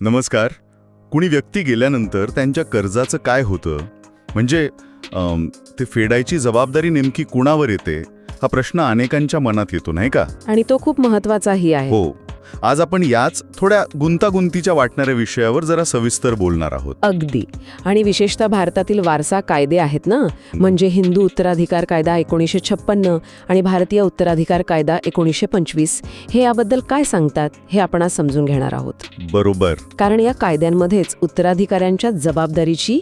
नमस्कार. कुणी व्यक्ती गेल्यानंतर त्यांच्या कर्जाचं काय होतं? म्हणजे ते फेडायची जबाबदारी नेमकी कुणावर येते? हा प्रश्न अनेकांच्या मनात येतो नाही का? आणि तो खूप महत्वाचाही आहे. हो. आज आपण याच थोड्या गुंतागुंतीच्या वाटणाऱ्या विषयावर जरा सविस्तर बोलणार आहोत. अगदी. आणि विशेषतः भारतातील वारसा कायदे आहेत ना? म्हणजे हिंदू उत्तराधिकार कायदा एकोणीसशे छप्पन्न आणि भारतीय उत्तराधिकार कायदा एकोणीसशे पंचवीस. हे याबद्दल काय सांगतात? हे आपण आज समजून घेणार आहोत. बरोबर. कारण या कायद्यांमध्येच उत्तराधिकाऱ्यांच्या जबाबदारीची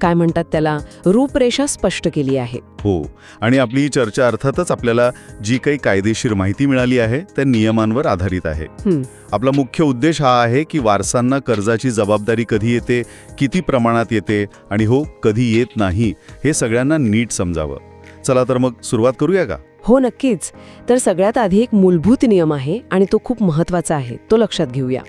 काय म्हणतात त्याला? रूपरेषा स्पष्ट केली आहे. हो आणि आपली ही चर्चा अर्थातच आपल्याला जी काही कायदेशीर माहिती मिळाली आहे त्या नियमांवर आधारित आहे. आपला मुख्य उद्देश हा आहे की वारसांना कर्जाची जबाबदारी कधी येते किती प्रमाणात येते आणि हो कधी येत नाही हे सगळ्यांना नीट समजावं. चला तर मग सुरुवात करूया का? हो नक्कीच. तर सगळ्यात आधी एक मूलभूत नियम आहे आणि तो खूप महत्त्वाचा आहे. तो लक्षात घेऊया.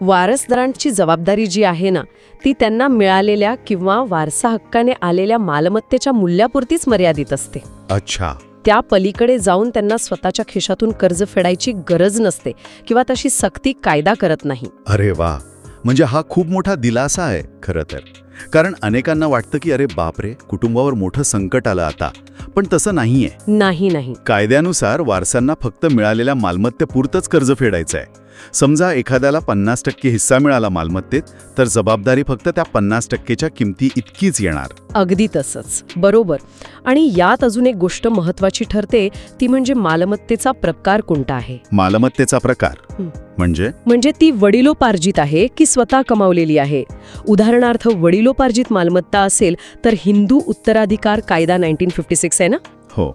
वारसदारांची जबाबदारी जी आहे ना ती त्यांना मिळालेल्या किंवा वारसा हक्काने आलेल्या मालमत्तेच्या मूल्यापुरतीच मर्यादित असते. अच्छा. त्या पलीकडे जाऊन त्यांना स्वतःच्या खिशातून कर्ज फेडायची गरज नसते किंवा तशी सक्ती कायदा करत नाही. अरे वा. म्हणजे हा खूप मोठा दिलासा आहे खरं तर. कारण अनेकांना वाटतं की अरे बापरे कुटुंबावर मोठं संकट आलं आता. पण तसं नाहीये. नाही नाही. कायद्यानुसार वारसांना फक्त मिळालेल्या मालमत्तेपुरतंच कर्ज फेडायचं आहे समजा एखाद्याला पन्नास टक्के हिस्सा मिळाला मालमत्तेत तर जबाबदारी फक्त त्या पन्नास टक्केच्या किमती इतकीच येणार. अगदी तसंच. बरोबर. आणि यात अजून एक गोष्ट महत्वाची ठरते ती म्हणजे मालमत्तेचा प्रकार कोणता आहे? मालमत्तेचा प्रकार. म्हणजे? म्हणजे ती वडिलोपार्जित आहे की स्वतः कमावलेली आहे? उदाहरणार्थ वडिलोपार्जित मालमत्ता असेल तर हिंदू उत्तराधिकार कायदा नाईन्टीन फिफ्टी सिक्स आहे ना? हो.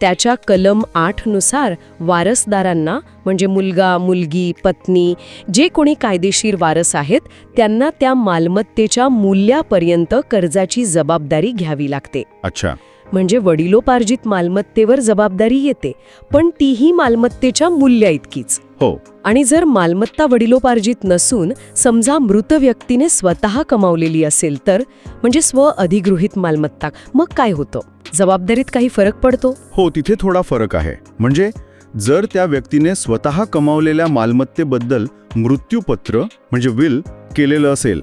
त्याच्या कलम आठनुसार वारसदारांना म्हणजे मुलगा मुलगी पत्नी जे कोणी कायदेशीर वारस आहेत त्यांना त्या मालमत्तेच्या मूल्यापर्यंत कर्जाची जबाबदारी घ्यावी लागते. अच्छा. म्हणजे वडिलोपार्जित मालमत्तेवर जबाबदारी येते पण तीही मालमत्तेच्या मूल्या इतकीच हो. आणि जर मालमत्ता वडिलोपार्जित नसून समजा मृत व्यक्तीने स्वतः कमावलेली असेल तर म्हणजे स्व अधिगृहित मालमत्ता मग काय होतं? जबाबदारीत काही फरक पडतो? हो तिथे थोडा फरक आहे. म्हणजे जर त्या व्यक्तीने स्वतः कमावलेल्या मालमत्तेबद्दल मृत्यूपत्र म्हणजे विल केलेलं असेल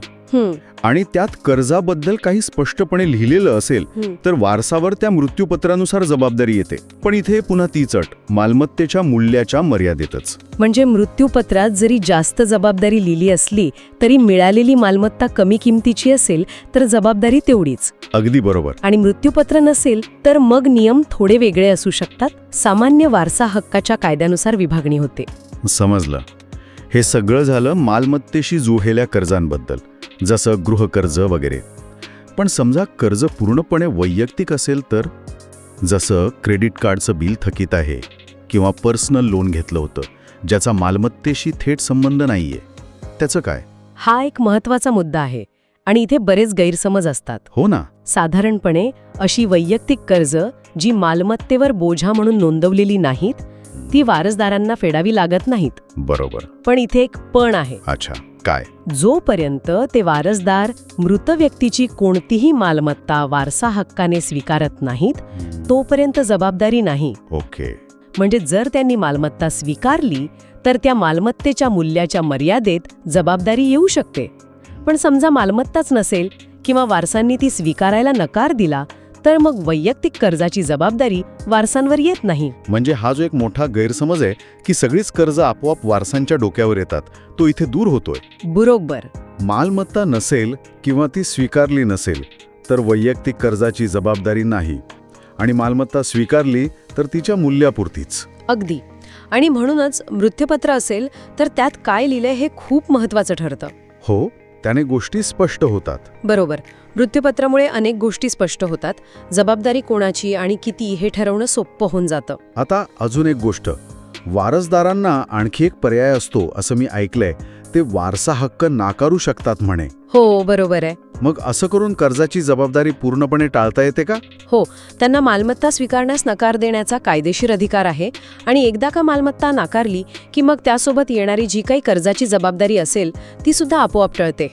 आणि त्यात कर्जाबद्दल काही स्पष्टपणे लिहिलेलं असेल. तर वारसावर त्या मृत्यूपत्रानुसार जबाबदारी येते. पण इथे पुन्हा तीच अट मालमत्तेच्या मूल्याच्या मर्यादेतच. म्हणजे मृत्यूपत्रात जरी जास्त जबाबदारी लिहिली असली तरी मिळालेली मालमत्ता कमी किमतीची असेल तर जबाबदारी तेवढीच. अगदी बरोबर. आणि मृत्यूपत्र नसेल तर मग नियम थोडे वेगळे असू शकतात. सामान्य वारसा हक्काच्या कायद्यानुसार विभागणी होते. समजलं. हे सगळं झालं मालमत्तेशी जुळलेल्या कर्जांबद्दल. जसं गृहकर्ज वगैरे. पण समजा कर्ज पूर्णपणे वैयक्तिक असेल तर? जसं क्रेडिट कार्डचं बिल थकीत आहे किंवा पर्सनल लोन घेतलं होतं ज्याचा मालमत्तेशी थेट संबंध नाहीये. त्याचं काय? हा एक महत्त्वाचा मुद्दा आहे आणि इथे बरेच गैरसमज असतात. हो ना. साधारणपणे अशी वैयक्तिक कर्ज जी मालमत्तेवर बोझा म्हणून नोंदवलेली नाहीत ती वारसदारांना फेडावी लागत नाहीत. बरोबर. पण इथे एक पण आहे. अच्छा. काय? जोपर्यंत ते वारसदार मृत व्यक्तीची कोणतीही मालमत्ता वारसा हक्काने स्वीकारत नाहीत तोपर्यंत जबाबदारी नाही. ओके. म्हणजे जर त्यांनी मालमत्ता स्वीकारली तर त्या मालमत्तेच्या मूल्याच्या मर्यादेत जबाबदारी येऊ शकते. पण समजा मालमत्ताच नसेल किंवा वारसांनी ती स्वीकारायला नकार दिला तर मग वैयक्तिक कर्जाची जबाबदारी वारसांवर येत नाही. म्हणजे हा जो एक मोठा गैरसमज आहे की सगळीच कर्ज आपोआप वारसांच्या डोक्यावर येतात तो इथे दूर होतोय. बरोबर. मालमत्ता नसेल किंवा ती स्वीकारली नसेल तर वैयक्तिक कर्जाची जबाबदारी नाही. आणि मालमत्ता स्वीकारली तर तिच्या मूल्यापुरतीच. अगदी. आणि म्हणूनच मृत्यूपत्र असेल तर त्यात काय लिहिलंय हे खूप महत्वाचं ठरतं. हो त्याने गोष्टी स्पष्ट होतात. बरोबर. मृत्यूपत्रामुळे अनेक गोष्टी स्पष्ट होतात. जबाबदारी कोणाची आणि किती हे ठरवणं सोपं होऊन जातं. आता अजून एक गोष्ट. वारसदारांना आणखी एक पर्याय असतो असं मी ऐकलंय. ते वारसा हक्क नाकारू शकतात म्हणे. हो बरोबर आहे. मग असं करून कर्जाची जबाबदारी पूर्णपणे टाळता येते का? हो त्यांना मालमत्ता स्वीकारण्यास नकार देण्याचा कायदेशीर अधिकार आहे आणि एकदा का मालमत्ता नाकारली की मग त्यासोबत येणारी जी काही कर्जाची जबाबदारी असेल ती सुद्धा आपोआप टळते.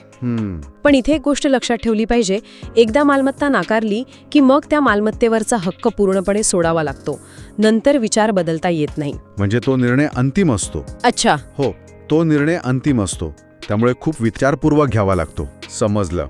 पण इथे एक गोष्ट लक्षात ठेवली पाहिजे एकदा मालमत्ता नाकारली की मग त्या मालमत्तेवरचा हक्क पूर्णपणे सोडावा लागतो. नंतर विचार बदलता येत नाही. म्हणजे तो निर्णय अंतिम असतो. अच्छा. हो. तो निर्णय अंतिम असतो. त्यामुळे खूप विचारपूर्वक घ्यावा लागतो. समजलं.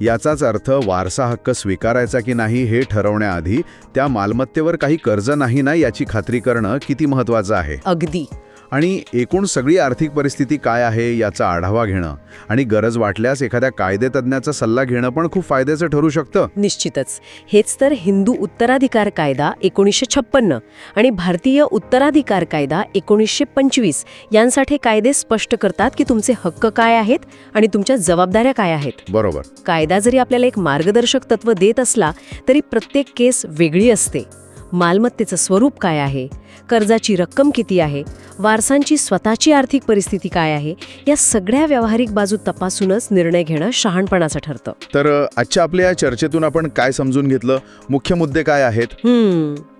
याचाच अर्थ वारसा हक्क स्वीकारायचा की नाही हे ठरवण्याआधी त्या मालमत्तेवर काही कर्ज नाही ना याची खात्री करणं किती महत्त्वाचं आहे? अगदी. आणि एकूण सगळी आर्थिक परिस्थिती काय आहे याचा आढावा घेणं आणि गरज वाटल्यास एखाद्या कायदेतज्ञाचा सल्ला घेणं पण खूप फायद्याचं ठरू शकतं. निश्चितच. हेच तर हिंदू उत्तराधिकार कायदा एकोणीसशे छप्पन्न आणि भारतीय उत्तराधिकार कायदा एकोणीसशे पंचवीस यांसाठी कायदे स्पष्ट करतात की तुमचे हक्क काय आहेत आणि तुमच्या जबाबदाऱ्या काय आहेत. बरोबर. कायदा जरी आपल्याला एक मार्गदर्शक तत्व देत असला तरी प्रत्येक केस वेगळी असते. मालमत्तेचं स्वरूप काय आहे? कर्जाची रक्कम किती आहे? वारसांची स्वतःची आर्थिक परिस्थिती काय आहे? या सगळ्या व्यावहारिक बाजू तपासूनच निर्णय घेणं शहाणपणाचं ठरतं. तर आजच्या आपल्या या चर्चेतून आपण काय समजून घेतलं? मुख्य मुद्दे काय आहेत?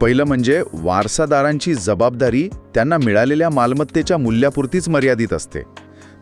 पहिलं म्हणजे वारसादारांची जबाबदारी त्यांना मिळालेल्या मालमत्तेच्या मूल्यापुरतीच मर्यादित असते.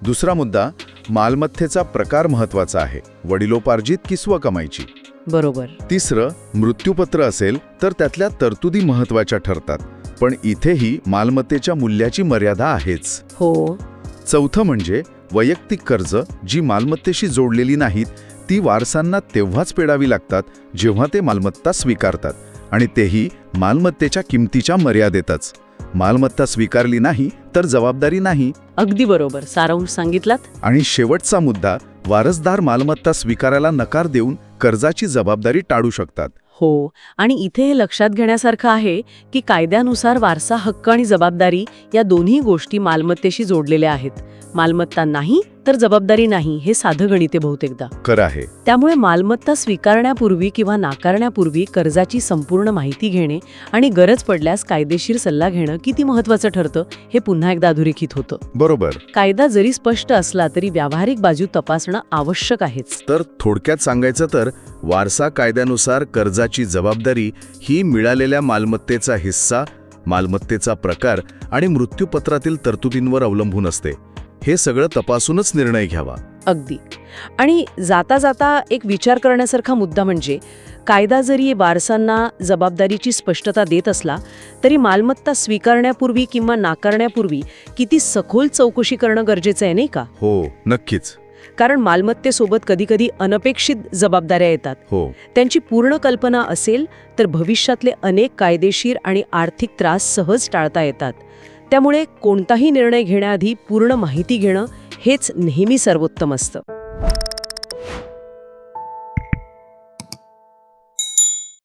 दुसरा मुद्दा मालमत्तेचा प्रकार महत्त्वाचा आहे. वडिलोपार्जित की स्वकमाईची? बरोबर. तिसरं मृत्यूपत्र असेल तर त्यातल्या तरतुदी महत्त्वाच्या ठरतात. पण इथेही मालमत्तेच्या मूल्याची मर्यादा आहेच. हो. चौथं म्हणजे वैयक्तिक कर्ज जी मालमत्तेशी जोडलेली नाहीत ती वारसांना तेव्हाच फेडावी लागतात जेव्हा ते मालमत्ता स्वीकारतात. आणि तेही मालमत्तेच्या किमतीच्या मर्यादेतच. मालमत्ता स्वीकारली नाही तर जबाबदारी नाही. अगदी बरोबर. सारांश सांगितलात. आणि शेवटचा मुद्दा वारसदार मालमत्ता स्वीकारायला नकार देऊन कर्जाची जबाबदारी टाळू शकतात. हो आणि इथे हे लक्षात घेण्यासारखं आहे की कायद्यानुसार वारसा हक्क आणि जबाबदारी या दोन्ही गोष्टी मालमत्तेशी जोडलेल्या आहेत. मालमत्ता नाही तर जबाबदारी नाही हे साधं गणित बहुतेकदा. खरं आहे. त्यामुळे मालमत्ता स्वीकारण्यापूर्वी किंवा नाकारण्यापूर्वी कर्जाची संपूर्ण माहिती घेणे आणि गरज पडल्यास कायदेशीर सल्ला घेणं किती महत्वाचं ठरतं हे पुन्हा एकदा अधोरेखित होतं. बरोबर. कायदा जरी स्पष्ट असला तरी व्यावहारिक बाजू तपासणं आवश्यक आहेच. तर थोडक्यात सांगायचं तर वारसा कायद्यानुसार कर्जाची जबाबदारी ही मिळालेल्या मालमत्तेचा हिस्सा मालमत्तेचा प्रकार आणि मृत्यूपत्रातील तरतुदींवर अवलंबून असते. हे सगळं तपासूनच निर्णय घ्यावा. अगदी. आणि जाता जाता एक विचार करण्यासारखा मुद्दा म्हणजे कायदा जरी वारसांना जबाबदारीची स्पष्टता देत असला तरी मालमत्ता स्वीकारण्यापूर्वी किंवा नाकारण्यापूर्वी किती सखोल चौकशी करणं गरजेचं आहे नाही का? हो नक्कीच. कारण मालमत्तेसोबत कधीकधी अनपेक्षित जबाबदाऱ्या येतात. हो. त्यांची पूर्ण कल्पना असेल तर भविष्यातले अनेक कायदेशीर आणि आर्थिक त्रास सहज टाळता येतात. त्यामुळे कोणताही निर्णय घेण्याआधी पूर्ण माहिती घेणं हेच नेहमी सर्वोत्तम असतं.